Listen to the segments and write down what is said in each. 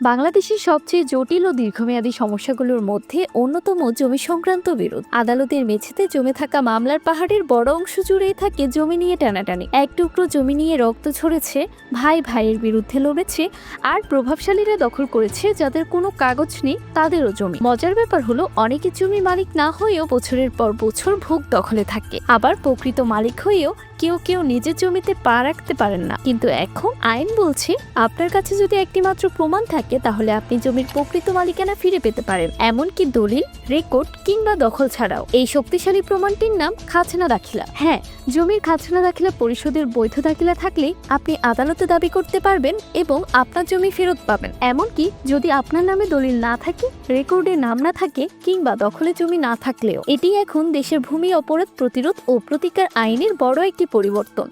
বাংলাদেশের সবচেয়ে জটিল ও দীর্ঘমেয়াদী সমস্যাগুলোর মধ্যে অন্যতম জমি সংক্রান্ত বিরোধ। আদালতের মেঝেতে জমে থাকা মামলার পাহাড়ের বড় অংশ জুড়েই থাকে জমি নিয়ে টানাটানি। এক টুকরো জমি নিয়ে রক্ত ঝরেছে, ভাই ভাইয়ের বিরুদ্ধে লড়েছে আর প্রভাবশালীরা দখল করেছে যাদের কোনো কাগজ নেই, তাদেরও জমি। মজার ব্যাপার হলো অনেকে জমি মালিক না হয়েও বছরের পর বছর ভোগ দখলে থাকে। আবার প্রকৃত মালিক হয়েও কেউ কেউ নিজের জমিতে পা রাখতে পারেন না। কিন্তু এখন আইন বলছে, আপনার কাছে যদি একটি মাত্র প্রমাণ থাকে তাহলে আপনি জমির প্রকৃত মালিকানা ফিরে পেতে পারেন। এমনকি দলিল রেকর্ড কিংবা দখল ছাড়াও। এই শক্তিশালী প্রমাণটির নাম খাজনা দাখিলা। হ্যাঁ জমির খাজনা দাখিলা পরিশোধের বৈধ দাখিলা থাকলে আপনি আদালতে দাবি করতে পারবেন এবং আপনার জমি ফেরত পাবেন। এমনকি যদি আপনার নামে দলিল না থাকে রেকর্ডে নাম না থাকে কিংবা দখলে জমি না থাকলেও। এটি এখন দেশের ভূমি অপরাধ প্রতিরোধ ও প্রতিকার আইনের বড় একটি পরিবর্তন।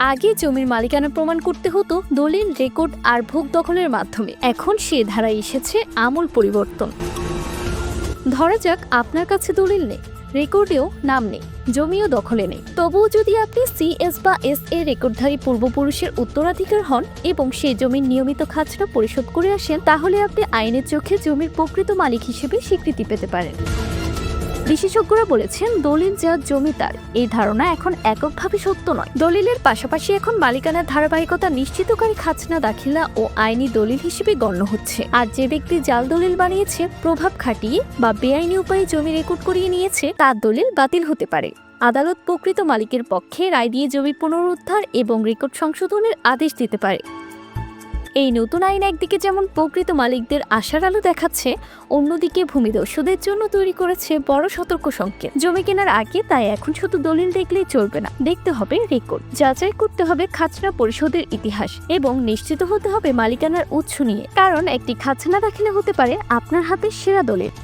আগে জমির মালিকানা প্রমাণ করতে হতো দলিল, রেকর্ড আর ভোগ দখলের মাধ্যমে। এখন সে ধারায় এসেছে আমূল পরিবর্তন। ধরা যাক, আপনার কাছে দলিল নেই, রেকর্ডেও নাম নেই, জমিও দখলে নেই। তবুও যদি আপনি সিএস বা এস এ রেকর্ডধারী পূর্বপুরুষের উত্তরাধিকার হন এবং সেই জমির নিয়মিত খাজনা পরিশোধ করে আসেন, তাহলে আপনি আইনের চোখে জমির প্রকৃত মালিক হিসেবে স্বীকৃতি পেতে পারেন। বিশেষজ্ঞরা বলেছেন, দলিল যা জমি তার এই ধারণা এখন এককভাবে সত্য নয়। দলিলের পাশাপাশি এখন মালিকানার ধারাবাহিকতা নিশ্চিতকারী খাজনা, দাখিলা ও আইনি দলিল হিসেবে গণ্য হচ্ছে। আর যে ব্যক্তি জাল দলিল বানিয়েছে, প্রভাব খাটিয়ে বা বেআইনি উপায়ে জমি রেকর্ড করিয়ে নিয়েছে, তার দলিল বাতিল হতে পারে। আদালত প্রকৃত মালিকের পক্ষে রায় দিয়ে জমি পুনরুদ্ধার এবং রেকর্ড সংশোধনের আদেশ দিতে পারে। এই নতুন আইন একদিকে যেমন প্রকৃত মালিকদের আশার আলো দেখাচ্ছে, অন্যদিকে ভূমিদস্যুদের জন্য তৈরি করেছে বড় সতর্ক সংকেত। জমি কেনার আগে তাই এখন শুধু দলিল দেখলেই চলবে না, দেখতে হবে রেকর্ড যাচাই করতে হবে খাজনা পরিশোধের ইতিহাস এবং নিশ্চিত হতে হবে মালিকানার উৎস নিয়ে। কারণ একটি খাজনা দাখিলে হতে পারে আপনার হাতে সেরা দলিল।